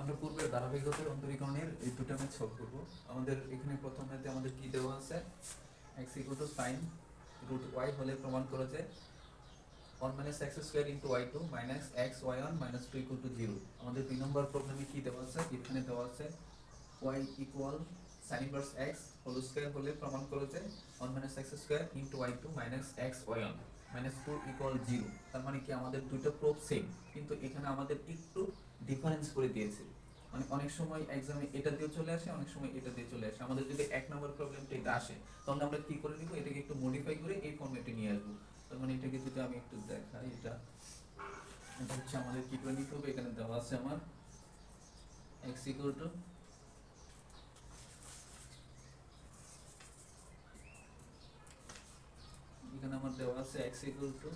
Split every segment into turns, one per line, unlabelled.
আমরা পূর্বের ধারাবাহিকতার অন্তরীকরণের এই দুটো ম্যাচ সলভ করব। আমাদের এখানে প্রথম ম্যাথে আমাদের কি দেওয়া আছে? x equal to sine root Y হলে প্রমাণ করা যায়। One minus X square into Y two minus X Y one minus two equal to zero আমাদের দুই নম্বর প্রবলেমে কি দেওয়া আছে? এখানে দেওয়া আছে Y equal sine inverse X whole square হলে প্রমাণ করা যায়। One minus X square into Y two minus X Y one minus two equal zero তার মানে কি আমাদের দুইটা প্রোব সেম কিন্তু এখানে আমাদের একটু ডিফারেন্স করে দিয়েছে। মানে অনেক সময় এক্সামে এটা দিয়ে চলে আসে, অনেক সময় এটা দিয়ে চলে আসে। আমাদের যদি এক নম্বর প্রবলেমটা এটা আসে তখন আমরা কি করে নিব? এটাকে একটু মডিফাই করে এই ফর্মেটে নিয়ে আসব। তার মানে এটাকে যদি আমি একটু দেখাই, এটা এটা হচ্ছে আমাদের কি করে নিতে হবে? এখানে দেওয়া আছে আমার x equal to এখানে আমার দেওয়া আছে x equal to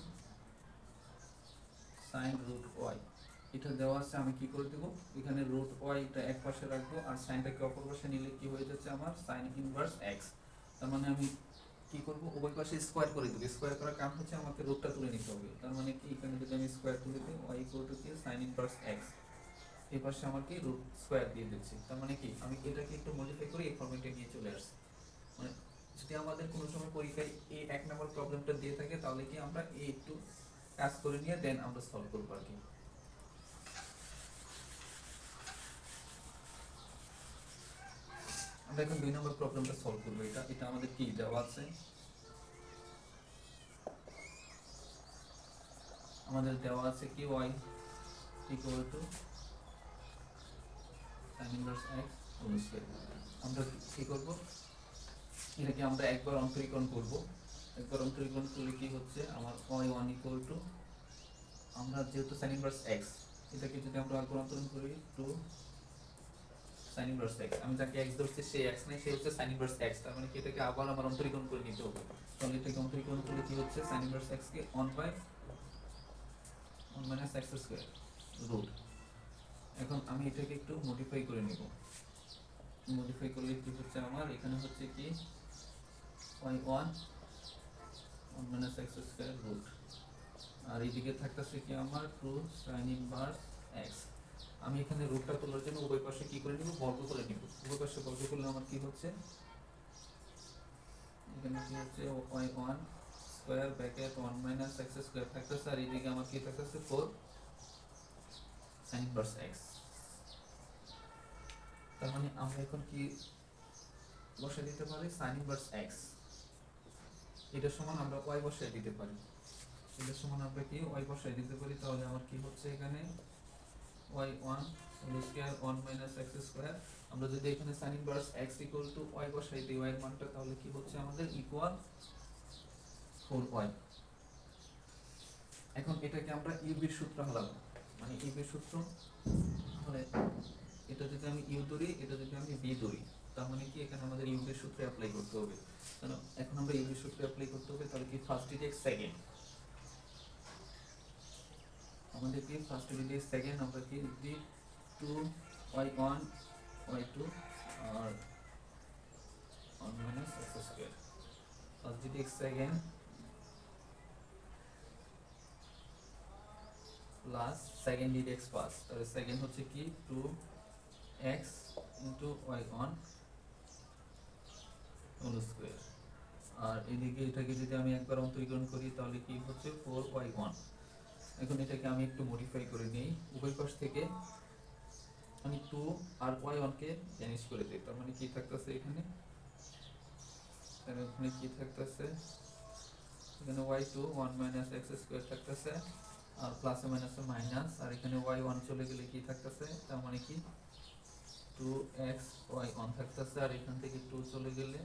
sin root y এটা দেওয়া আছে, আমি কি করে দেব? এখানে root y টা এক পাশে রাখব আর সাইনটাকে অপর পাশে নিলে কি হয়ে যাচ্ছে আমার? sin inverse x. তার মানে আমি কি করব? উভয় পাশে স্কোয়ার করে দেব। স্কোয়ার করার কারণ হচ্ছে আমাকে রুটটা তুলে নিতে হবে। তার মানে কি? এখানে যদি আমি স্কোয়ার তুলে দিই, y equal to কি? sin inverse x. এই পাশে আমাকে রুট স্কোয়ার দিয়ে দিচ্ছে। তার মানে কি? আমি এটাকে একটু মডিফাই করে এই ফরম্যাটে নিয়ে চলে আসছি। মানে যদি আমাদের কোনো সময় পরীক্ষায় এই এক নম্বর প্রবলেমটা দিয়ে থাকে, তাহলে কি আমরা এই একটু কাজ করে নিয়ে দেন আমরা সলভ করব আর কি। আমরা এখন দুই নম্বর প্রবলেমটা সলভ করব এটা। এটা আমাদের কি দেওয়া আছে? আমাদের দেওয়া আছে কি? Y equal to tan inverse x whole square আমরা কি করব? এটাকে আমরা একবার অন্তরীকরণ করব। একবার অন্তরীকরণ করলে কি হচ্ছে? আমার y1 ইকুয়াল টু আমরা যেহেতু tan ইনভার্স x, এটাকে যদি আমরা একবার অন্তরীকরণ করি 2 সাইন ইনভার্স এক্স আমি যাকে এক্স ধরছি, সে এক্স নেই, সে হচ্ছে সাইন ইনভার্স এক্স তার মানে কি? এটাকে আবার আমার অন্তরীকরণ করে নিতে হবে। তাহলে এটাকে অন্তরীকরণ করলে কি হচ্ছে? Sine inverse X K one by one minus X square root এখন আমি এটাকে একটু মডিফাই করে নেব। মডিফাই করলে কি হচ্ছে আমার? এখানে হচ্ছে কি? Y one one minus X square root আর এইদিকে থাকতেছে কি আমার? টু সাইন ইনভার্স এক্স আমি এখানে রুটটা তোলার জন্য উভয় পাশে কি করে নিব? বর্গ করে নিব। উভয় পাশে বর্গ করলে আমার কি হচ্ছে? এখানে কি হচ্ছে? y1 square bracket 1 minus x square থাকতেছে আর এইদিকে আমার কি থাকতেছে 4 sin ইনভার্স x তার মানে আমরা এখন কি বসাই দিতে পারি? sin ইনভার্স x এটার সমান আমরা y বসাই দিতে পারি। এটার সমান আমরা কি y বসাই দিতে পারি? তাহলে আমার কি হচ্ছে এখানে? Y1 whole square 1 minus x square আমরা যদি এখানে sin inverse x equal to y বসাই দিই এর মানটা তাহলে কি হচ্ছে আমাদের? ইকুয়াল 4y এখন এটাকে আমরা ইউবির সূত্র হালাবো মানে ইউবির সূত্র তাহলে এটা যদি আমি ইউ ধরি, এটা যদি আমি বি ধরি, তার মানে কি? এখানে আমাদের ইউবির সূত্র অ্যাপ্লাই করতে হবে। এখন আমরা ইউবির সূত্র অ্যাপ্লাই করতে হবে, তাহলে কি? ফার্স্ট ডিজিট সেকেন্ড কি ফার্স্ট ডিজিট সেকেন্ড কি লিখবি two Y one Y two আর one minus X square first digit second plus second ডিট X pass তাহলে সেকেন্ড হচ্ছে কি? Two X into Y one whole square আর এদিকে এটাকে যদি আমি একবার অন্তরীকরণ করি, তাহলে কি হচ্ছে? ফোর ওয়াই ওয়ান এখন এটাকে আমি একটু মডিফাই করে নিই। উভয় পাশ থেকে আমি টু আর ওয়াই ওয়ানকে জ্যানিশ করে দিই। তার মানে কি থাকতেছে এখানে? এখানে কি থাকতেছে? এখানে Y two one minus X square থাকতেছে আর প্লাসে মাইনাসে মাইনাস আর এখানে ওয়াই ওয়ান চলে গেলে কি থাকতেছে? তার মানে কি? টু এক্স ওয়াই ওয়ান থাকতেছে আর এখান থেকে টু চলে গেলে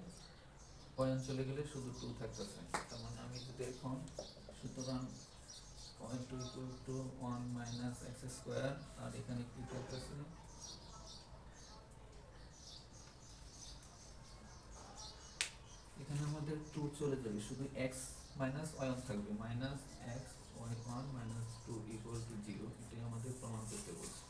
ওয়াই ওয়ান চলে গেলে শুধু টু থাকতেছে। তার মানে আমি যদি এখন সুতরাং Y two equal to one minus X square আর এখানে কি থাকতেছে এখানে আমাদের টু চলে যাবে, শুধু এক্স মাইনাস ওয়ান থাকবে minus X one minus two equal to zero এটাই আমাদের প্রমাণ করতে বলছে।